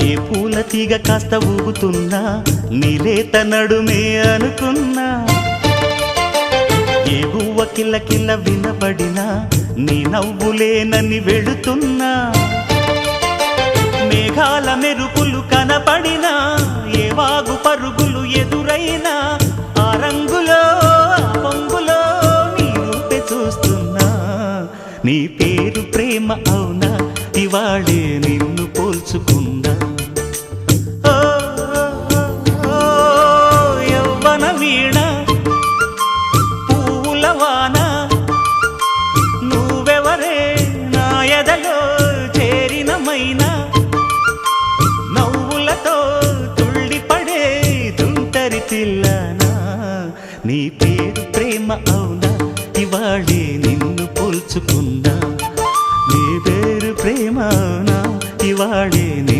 ఏ పూల తీగ కాస్త ఊగుతున్నా నీలేత నడుమే అనుకున్నా. ఏ గువ్వ కిల్ల కిల్ల వినబడినా నీ నవ్వులేనని వెళుతున్నా. మేఘాల మెరుపులు కనపడినా ఏ వాగు పరుగులు ఎదురైనా ఆ రంగులో పొంగులో నీ రూపే చూస్తున్నా. నీ పేరు ప్రేమ అవునా? ఇవాళే నిన్ను పోల్చుకుందా? యవ్వన వీణ పూల వాన నువ్వెవరే? నా ఎదలో చేరినమైనా నవ్వులతో తుళ్ళిపడే దుంటరి పిల్లనా? నీ పేరు ప్రేమ అవునా? ఇవాళే నిన్ను పోల్చుకుందా? నీ పేరు ప్రేమనా வாழேனே